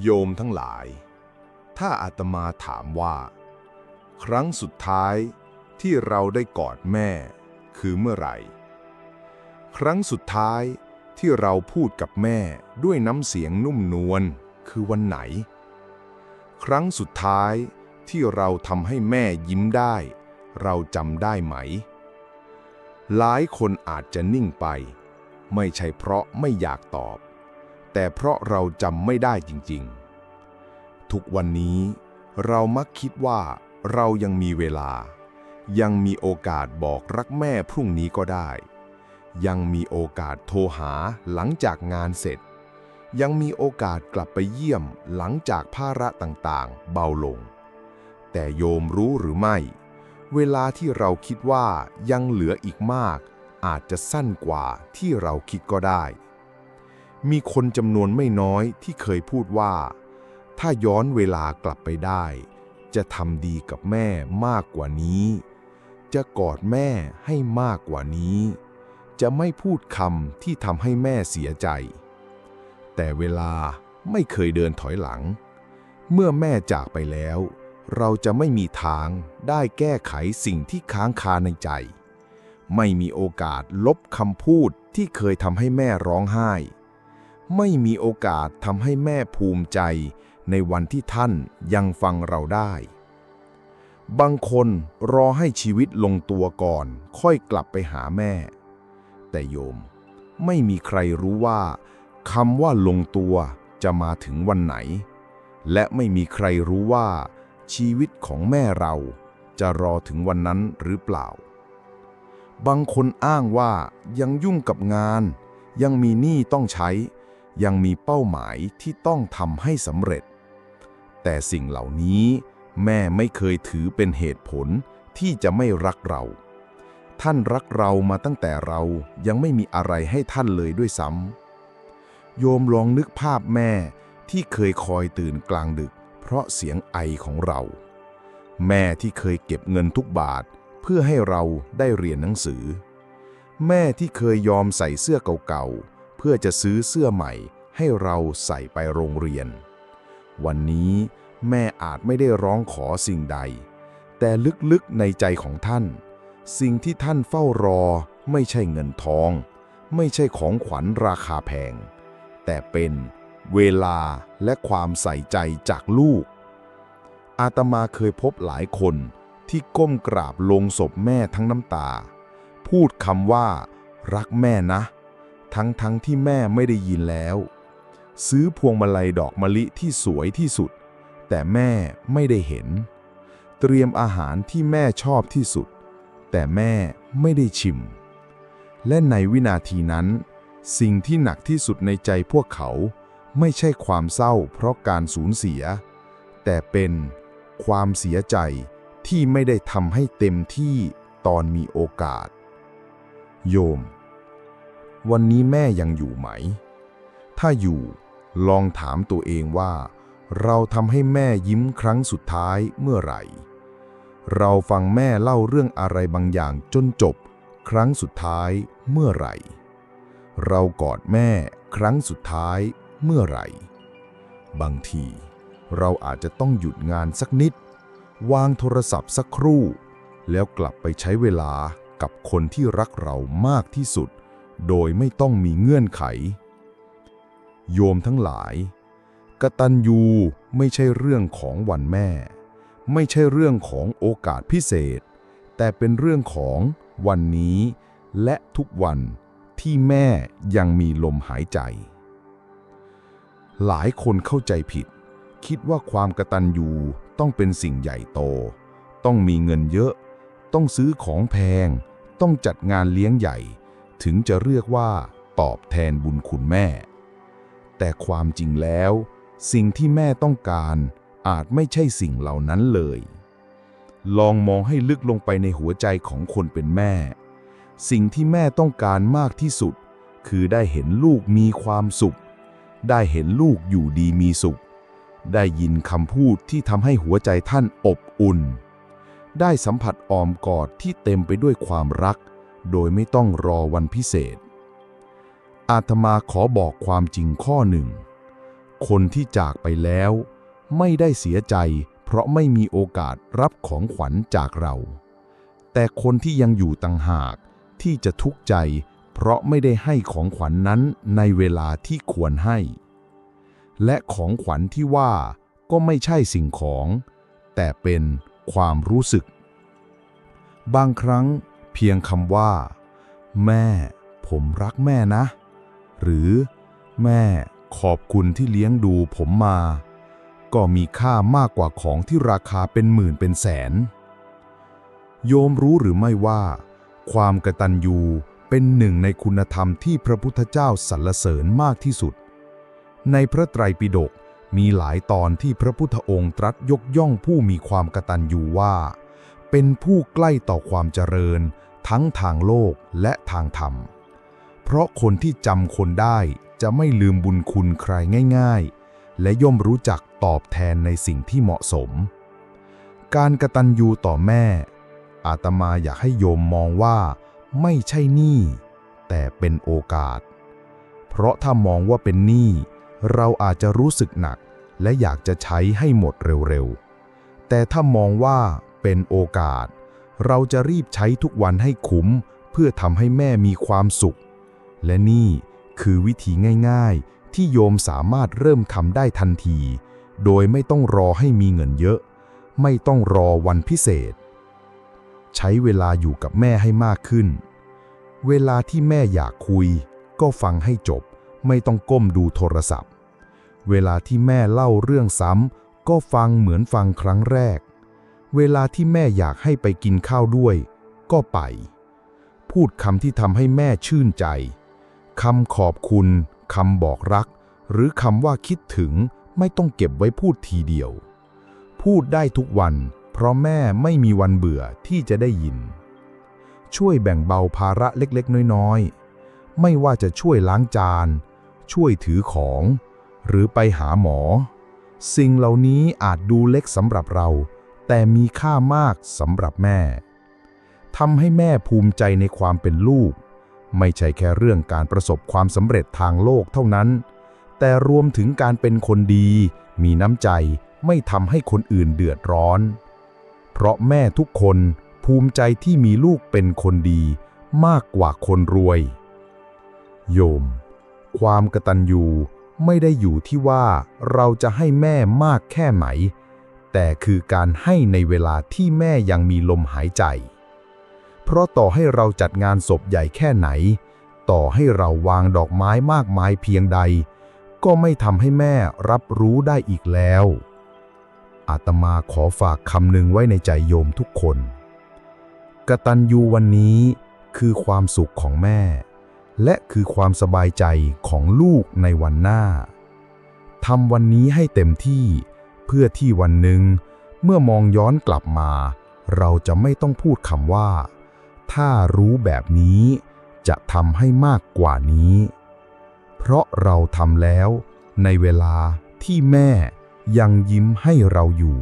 โยมทั้งหลาย ถ้าอาตมาถามว่า ครั้งสุดท้ายที่เราได้กอดแม่ คือเมื่อไหร่ ครั้งสุดท้ายที่เราพูดกับแม่ด้วยน้ำเสียงนุ่มนวลคือวันไหน ครั้งสุดท้ายที่เราทำให้แม่ยิ้มได้ เราจำได้ไหม หลายคนอาจจะนิ่งไป ไม่ใช่เพราะไม่อยากตอบ แต่เพราะเราจำไม่ได้จริงๆ ทุกวันนี้เรามักคิดว่าเรายังมีเวลา ยังมีโอกาสบอกรักแม่พรุ่งนี้ก็ได้ ยังมีโอกาสโทรหาหลังจากงานเสร็จ ยังมีโอกาสกลับไปเยี่ยมหลังจากภาระต่างๆ เบาลง แต่โยมรู้หรือไม่ เวลาที่เราคิดว่ายังเหลืออีกมาก อาจจะสั้นกว่าที่เราคิดก็ได้ มีคนจำนวนไม่น้อยที่เคยพูดว่า ถ้าย้อนเวลากลับไปได้ จะทำดีกับแม่มากกว่านี้ จะกอดแม่ให้มากกว่านี้ จะไม่พูดคำที่ทำให้แม่เสียใจ แต่เวลาไม่เคยเดินถอยหลัง เมื่อแม่จากไปแล้ว เราจะไม่มีทางได้แก้ไขสิ่งที่ค้างคาในใจ ไม่มีโอกาสลบคำพูดที่เคยทำให้แม่ร้องไห้ ไม่มีโอกาสทำให้แม่ภูมิใจ ในวันที่ท่านยังฟังเราได้ บางคนรอให้ชีวิตลงตัวก่อน ค่อยกลับไปหาแม่ แต่โยมไม่มีใครรู้ว่าคำว่าลงตัวจะมาถึงวันไหน และไม่มีใครรู้ว่า ชีวิตของแม่เราจะรอถึงวันนั้นหรือเปล่า บางคนอ้างว่ายังยุ่งกับงาน ยังมีหนี้ต้องใช้ ยังมีเป้าหมายที่ต้องทำให้สำเร็จ แต่สิ่งเหล่านี้แม่ไม่เคยถือเป็นเหตุผลที่จะไม่รักเรา ท่านรักเรามาตั้งแต่เรายังไม่มีอะไรให้ท่านเลยด้วยซ้ำโยมลองนึกภาพแม่ที่เคยคอยตื่นกลางดึก เพราะเสียงไอของเรา แม่ที่เคยเก็บเงินทุกบาทเพื่อให้เราได้เรียนหนังสือ แม่ที่เคยยอมใส่เสื้อเก่าๆ เพื่อจะซื้อเสื้อใหม่ให้เราใส่ไปโรงเรียน วันนี้แม่อาจไม่ได้ร้องขอสิ่งใด แต่ลึกๆในใจของท่าน สิ่งที่ท่านเฝ้ารอไม่ใช่เงินทอง ไม่ใช่ของขวัญราคาแพง แต่เป็นเวลาและความใส่ใจจากลูก อาตมาเคยพบหลายคนที่ก้มกราบลงศพแม่ทั้งน้ำตา พูดคำว่า รักแม่นะ ทั้งทั้งที่แม่ไม่ได้ยินแล้ว ซื้อพวงมาลัยดอกมะลิที่สวยที่สุด แต่แม่ไม่ได้เห็น เตรียมอาหารที่แม่ชอบที่สุด แต่แม่ไม่ได้ชิม และในวินาทีนั้น สิ่งที่หนักที่สุดในใจพวกเขาไม่ใช่ความเศร้าเพราะการสูญเสีย แต่เป็นความเสียใจที่ไม่ได้ทำให้เต็มที่ตอนมีโอกาส โยม วันนี้แม่ยังอยู่ไหม ถ้าอยู่ลองถามตัวเองว่า เราทำให้แม่ยิ้มครั้งสุดท้ายเมื่อไหร่ เราฟังแม่เล่าเรื่องอะไรบางอย่างจนจบ ครั้งสุดท้ายเมื่อไหร่ เรากอดแม่ครั้งสุดท้ายเมื่อไหร่ บางที เราอาจจะต้องหยุดงานสักนิด วางโทรศัพท์สักครู่ แล้วกลับไปใช้เวลากับคนที่รักเรามากที่สุด โดยไม่ต้องมีเงื่อนไข โยมทั้งหลาย กตัญญูไม่ใช่เรื่องของวันแม่ ไม่ใช่เรื่องของโอกาสพิเศษ แต่เป็นเรื่องของวันนี้ และทุกวันที่แม่ยังมีลมหายใจ หลายคนเข้าใจผิด คิดว่าความกตัญญูต้องเป็นสิ่งใหญ่โต ต้องมีเงินเยอะ ต้องซื้อของแพง ต้องจัดงานเลี้ยงใหญ่ ถึงจะเรียกว่าตอบแทนบุญคุณแม่ แต่ความจริงแล้ว สิ่งที่แม่ต้องการอาจไม่ใช่สิ่งเหล่านั้นเลย ลองมองให้ลึกลงไปในหัวใจของคนเป็นแม่ สิ่งที่แม่ต้องการมากที่สุด คือได้เห็นลูกมีความสุข ได้เห็นลูกอยู่ดีมีสุข ได้ยินคำพูดที่ทำให้หัวใจท่านอบอุ่น ได้สัมผัสออมกอดที่เต็มไปด้วยความรัก โดยไม่ต้องรอวันพิเศษ อาตมาขอบอกความจริงข้อหนึ่ง คนที่จากไปแล้ว ไม่ได้เสียใจ เพราะไม่มีโอกาสรับของขวัญจากเรา แต่คนที่ยังอยู่ต่างหากที่จะทุกข์ใจ เพราะไม่ได้ให้ของขวัญนนั้นในเวลาที่ควรให้ และของขวัญที่ว่าก็ไม่ใช่สิ่งของ แต่เป็นความรู้สึก บางครั้ง เพียงคำว่า แม่ ผมรักแม่นะ หรือ แม่ขอบคุณที่เลี้ยงดูผมมา ก็มีค่ามากกว่าของที่ราคาเป็นหมื่นเป็นแสน โยมรู้หรือไม่ว่า ความกตัญญูเป็นหนึ่งในคุณธรรมที่พระพุทธเจ้าสรรเสริญมากที่สุด ในพระไตรปิฎกมีหลายตอนที่พระพุทธองค์ตรัสยกย่องผู้มีความกตัญญูว่า เป็นผู้ใกล้ต่อความเจริญ ทั้งทางโลกและทางธรรม เพราะคนที่จำคนได้จะไม่ลืมบุญคุณใครง่าย ๆ และย่อมรู้จักตอบแทนในสิ่งที่เหมาะสม การกระตัญญูต่อแม่ อาตมาอยากให้โยมมองว่า ไม่ใช่หนี้แต่เป็นโอกาส เพราะถ้ามองว่าเป็นหนี้เราอาจจะรู้สึกหนัก และอยากจะใช้ให้หมดเร็วๆ แต่ถ้ามองว่า เป็นโอกาส เราจะรีบใช้ทุกวันให้คุ้ม เพื่อทำให้แม่มีความสุข และนี่คือวิธีง่ายๆ ที่โยมสามารถเริ่มทำได้ทันที โดยไม่ต้องรอให้มีเงินเยอะ ไม่ต้องรอวันพิเศษ ใช้เวลาอยู่กับแม่ให้มากขึ้น เวลาที่แม่อยากคุย ก็ฟังให้จบ ไม่ต้องก้มดูโทรศัพท์ เวลาที่แม่เล่าเรื่องซ้ำก็ฟังเหมือนฟังครั้งแรก เวลาที่แม่อยากให้ไปกินข้าวด้วย ก็ไป พูดคำที่ทำให้แม่ชื่นใจคำขอบคุณคำบอกรัก หรือคำว่าคิดถึงไม่ต้องเก็บไว้พูดทีเดียว พูดได้ทุกวัน เพราะแม่ไม่มีวันเบื่อที่จะได้ยิน ช่วยแบ่งเบาภาระเล็กๆ น้อยๆ ไม่ว่าจะช่วยล้างจาน ช่วยถือของ หรือไปหาหมอ สิ่งเหล่านี้อาจดูเล็กสำหรับเรา แต่มีค่ามากสำหรับแม่ทำให้แม่ภูมิใจในความเป็นลูก ไม่ใช่แค่เรื่องการประสบความสำเร็จทางโลกเท่านั้น แต่รวมถึงการเป็นคนดี มีน้ำใจไม่ทำให้คนอื่นเดือดร้อน เพราะแม่ทุกคนภูมิใจที่มีลูกเป็นคนดีมากกว่าคนรวย โยม ความกตัญญูไม่ได้อยู่ที่ว่าเราจะให้แม่มากแค่ไหน แต่คือการให้ในเวลาที่แม่ยังมีลมหายใจ เพราะต่อให้เราจัดงานศพใหญ่แค่ไหน ต่อให้เราวางดอกไม้มากมายเพียงใด ก็ไม่ทำให้แม่รับรู้ได้อีกแล้ว อาตมาขอฝากคำหนึ่งไว้ในใจโยมทุกคน กตัญญูวันนี้คือความสุขของแม่ และคือความสบายใจของลูกในวันหน้าทำวันนี้ให้เต็มที่ เพื่อที่วันหนึ่ง เมื่อมองย้อนกลับมา เราจะไม่ต้องพูดคำว่า ถ้ารู้แบบนี้ จะทำให้มากกว่านี้ เพราะเราทำแล้วในเวลาที่แม่ยังยิ้มให้เราอยู่